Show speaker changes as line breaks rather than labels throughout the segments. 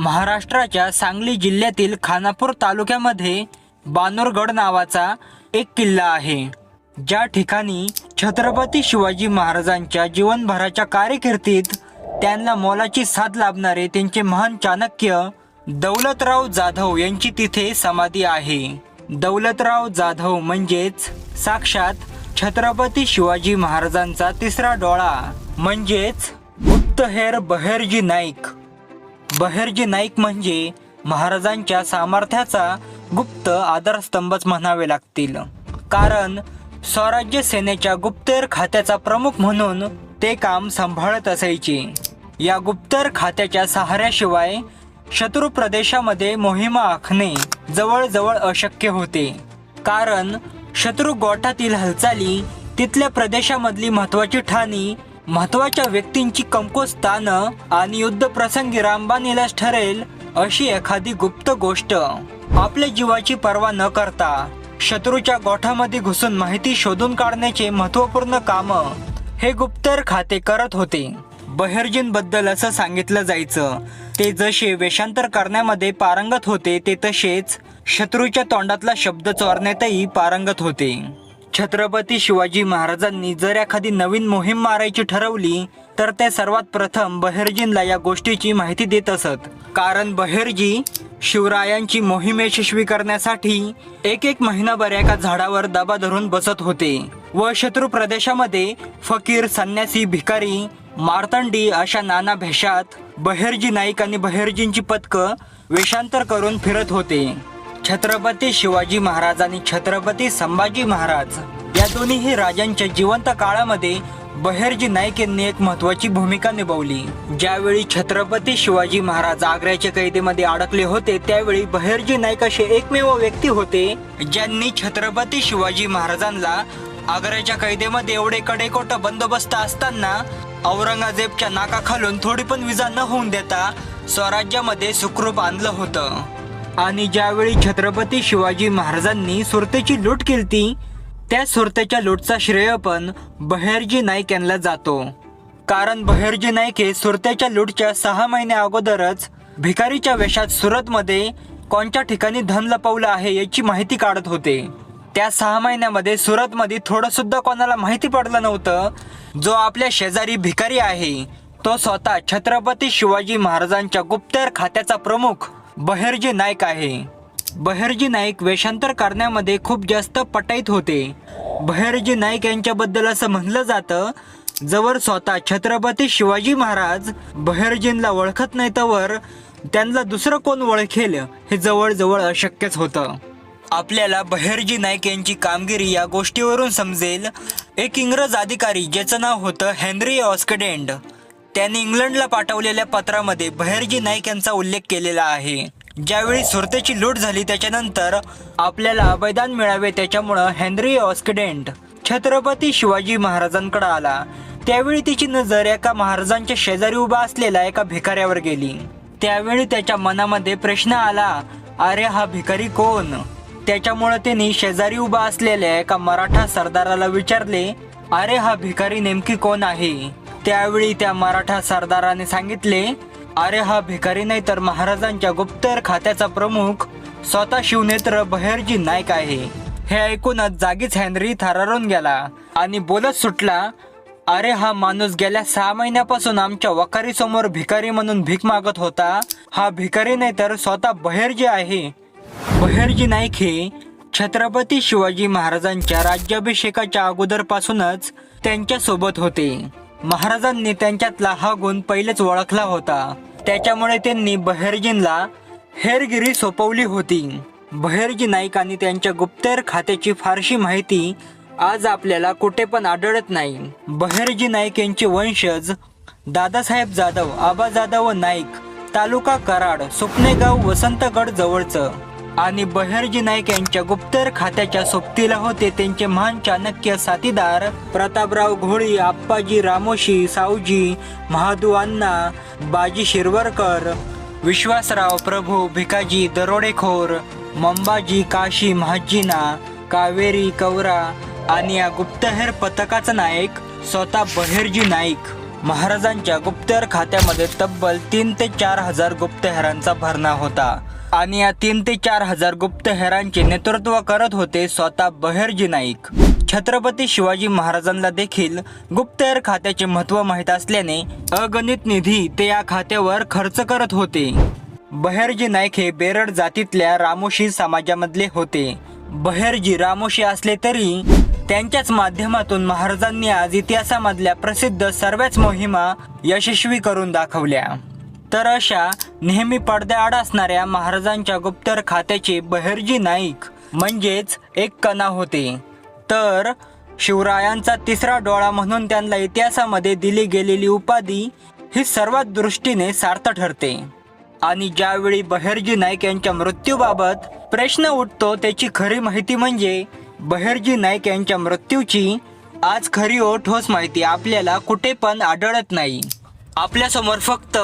महाराष्ट्राच्या सांगली जिल्ह्यातील खानापूर तालुक्यामध्ये बानोरगड नावाचा एक किल्ला आहे. ज्या ठिकाणी छत्रपती शिवाजी महाराजांच्या जीवनभराच्या कार्यकिर्दीत त्यांना मोलाची साथ लाभणारे त्यांचे महान चाणक्य दौलतराव जाधव यांची तिथे समाधी आहे. दौलतराव जाधव म्हणजेच साक्षात छत्रपती शिवाजी महाराजांचा तिसरा डोळा म्हणजेच गुप्तहेर बहेरजी नाईक. बहिर्जी नाईक म्हणजे महाराजांच्या सामर्थ्याचा गुप्त आधारस्तंभच म्हणावे लागतील. कारण स्वराज्य सेनेच्या गुप्तेर खात्याचा प्रमुख म्हणून ते काम सांभाळत असायचे. या गुप्तर खात्याच्या सहाऱ्याशिवाय शत्रू प्रदेशामध्ये मोहिमा आखणे जवळजवळ अशक्य होते. कारण शत्रू गोठातील हालचाली तिथल्या प्रदेशामधली महत्वाची ठाणी महत्त्वाच्या व्यक्तींची कमकुवत स्थानं आणि युद्ध प्रसंगी रामबानीलाच ठरेल अशी एखादी गुप्त गोष्ट. आपल्या जीवाची पर्वा न करता शत्रूच्या गोठामध्ये घुसून माहिती शोधून काढण्याचे महत्त्वपूर्ण काम हे गुप्तर खाते करत होते. बहिर्जींबद्दल असं सांगितलं जायचं ते जसे वेषांतर करण्यामध्ये पारंगत होते ते तसेच शत्रूच्या तोंडातला शब्द चोरण्यातही पारंगत होते. छत्रपती शिवाजी महाराजांनी जर एखादी नवीन मोहीम मारायची ठरवली तर ते सर्वात प्रथम बहिर्जींना या गोष्टीची माहिती देत असत. कारण बहिर्जी शिवरायांची मोहीम यशस्वी करण्यासाठी एक एक महिनाभर एका झाडावर दबा धरून बसत होते व शत्रू प्रदेशामध्ये फकीर संन्यासी भिकारी मार्तंडी अशा नाना भेषात बहिर्जी नाईक आणि बहिर्जींची पथकं वेषांतर करून फिरत होते. छत्रपती शिवाजी महाराज आणि छत्रपती संभाजी महाराज या दोन्हीही राजांच्या जिवंत काळामध्ये बहेरजी नाईक यांनी एक महत्वाची भूमिका निभावली. ज्यावेळी छत्रपती शिवाजी महाराज आग्र्याच्या कैदेमध्ये अडकले होते त्यावेळी बहेरजी नाईक असे एकमेव व्यक्ती होते ज्यांनी छत्रपती शिवाजी महाराजांना आग्र्याच्या कैदेमध्ये एवढे कडेकोट बंदोबस्त असताना औरंगजेबच्या नाकाखालून थोडी पण विजा न होऊन देता स्वराज्यामध्ये सुखरूप आणलं होतं. आणि ज्यावेळी छत्रपती शिवाजी महाराजांनी सुरतेची लूट केली त्या सुरतेच्या लूटचा श्रेय पण बहेरजी नाईक यांना जातो. कारण बहेरजी नाईक हे सुरतेच्या लूटच्या सहा महिन्या अगोदरच भिकारीच्या वेशात सुरतमध्ये कोणत्या ठिकाणी धन लपवलं आहे याची माहिती काढत होते. त्या सहा महिन्यामध्ये सुरतमध्ये थोडं सुद्धा कोणाला माहिती पडलं नव्हतं. जो आपल्या शेजारी भिकारी आहे तो स्वतः छत्रपती शिवाजी महाराजांच्या गुप्तहेर खात्याचा प्रमुख बहेरजी नाईक आहे. बहेरजी नाईक वेषांतर करण्यामध्ये खूप जास्त पटाईत होते. बहेरजी नाईक यांच्याबद्दल असं म्हणलं जातं जवळ स्वतः छत्रपती शिवाजी महाराज बहेरजींना ओळखत नाही तर त्यांना दुसरं कोण ओळखेल हे जवळजवळ अशक्यच होतं. आपल्याला बहेरजी नाईक यांची कामगिरी या गोष्टीवरून समजेल. एक इंग्रज अधिकारी ज्याचं नाव होतं हेनरी ऑस्कडेंड. त्यांनी इंग्लंडला पाठवलेल्या पत्रामध्ये बहेरजी नाईक यांचा उल्लेख केलेला आहे. ज्यावेळी सुरतेची लूट झाली त्याच्यानंतर आपल्याला अभयदान मिळावे त्याच्यामुळं हेनरी ऑस्किडेंट छत्रपती शिवाजी महाराजांकडे आला. त्यावेळी तिची नजर एका महाराजांच्या शेजारी उभा असलेल्या एका भिकाऱ्यावर गेली. त्यावेळी त्याच्या मनामध्ये प्रश्न आला अरे हा भिकारी कोण? त्याच्यामुळे त्यांनी शेजारी उभा असलेल्या एका मराठा सरदाराला विचारले अरे हा भिकारी नेमकी कोण आहे? त्यावेळी त्या मराठा सरदाराने सांगितले अरे हा भिकारी नाही तर महाराजांच्या गुप्तहेर खात्याचा प्रमुख स्वतः शिवनेत्र बहेरजी नाईक आहे. हे ऐकूनच जागीच हेनरी थरारून गेला आणि बोलत सुटला अरे हा माणूस गेल्या सहा महिन्यापासून आमच्या वकारी समोर भिकारी म्हणून भीक मागत होता. हा भिकारी नाही तर स्वतः बहेरजी आहे. बहेरजी नाईक हे छत्रपती शिवाजी महाराजांच्या राज्याभिषेकाच्या अगोदरपासूनच त्यांच्यासोबत होते. महाराजांनी त्यांच्यातला हा गुण पहिलेच ओळखला होता. त्याच्यामुळे त्यांनी बहेरजींना हेरगिरी सोपवली होती. बहेरजी नाईक आणि त्यांच्या गुप्तहेर खात्याची फारशी माहिती आज आपल्याला कुठे पण आढळत नाही. बहेरजी नाईक यांचे वंशज दादासाहेब जाधव आबा जाधव व नाईक तालुका कराड सुपनेगाव वसंतगड जवळचं. आणि बहेरजी नाईक यांच्या गुप्तर खात्याच्या सोबतीला होते त्यांचे महान चाणक्य साथीदार प्रतापराव घोळी आप्पाजी रामोशी सावजी महादू अण्णा बाजी शिरवरकर विश्वासराव प्रभू भिकाजी दरोडेखोर मंबाजी काशी महाजीना कावेरी कवरा आणि या गुप्तहेर पथकाचा नायक स्वतः बहिर्जी नाईक. महाराजांच्या गुप्तहेर खात्यामध्ये तब्बल तीन ते चार हजार गुप्तहेरांचा भरणा होता. आणि या तीन ते चार हजार गुप्तहेरांचे नेतृत्व करत होते स्वतः बहेरजी नाईक. छत्रपती शिवाजी महाराजांना देखील गुप्तहेर खात्याचे महत्त्व माहीत असल्याने अगणित निधी ते या खात्यावर खर्च करत होते. बहेरजी नाईक हे बेरड जातीतल्या रामोशी समाजामधले होते. बहेरजी रामोशी असले तरी त्यांच्याच माध्यमातून महाराजांनी आज इतिहासामधल्या प्रसिद्ध सर्वच मोहिमा यशस्वी करून दाखवल्या. तर अशा नेहमी पडद्याआड असणाऱ्या महाराजांच्या गुप्तर खात्याचे बहिर्जी नाईक म्हणजेच एक कणा होते. तर शिवरायांचा तिसरा डोळा म्हणून त्यांना इतिहासामध्ये दिली गेलेली उपाधी ही सर्वात दृष्टीने सार्थ ठरते. आणि ज्यावेळी बहिर्जी नाईक यांच्या मृत्यूबाबत प्रश्न उठतो त्याची खरी माहिती म्हणजे बहिर्जी नाईक यांच्या मृत्यूची. आज खरी ओ ठोस माहिती आपल्याला कुठे पण आढळत नाही. आपल्यासमोर फक्त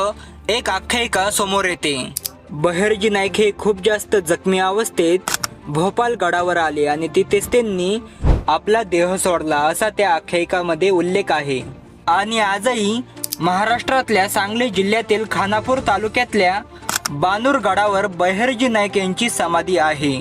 एक आख्यायिका समोर येते. बहेरजी नाईक हे खूप जास्त जखमी अवस्थेत भोपाल गडावर आले आणि तिथेच त्यांनी आपला देह सोडला असा त्या आख्यायिकामध्ये उल्लेख आहे. आणि आजही महाराष्ट्रातल्या सांगली जिल्ह्यातील खानापूर तालुक्यातल्या बानूर गडावर बहेरजी नाईक यांची समाधी आहे.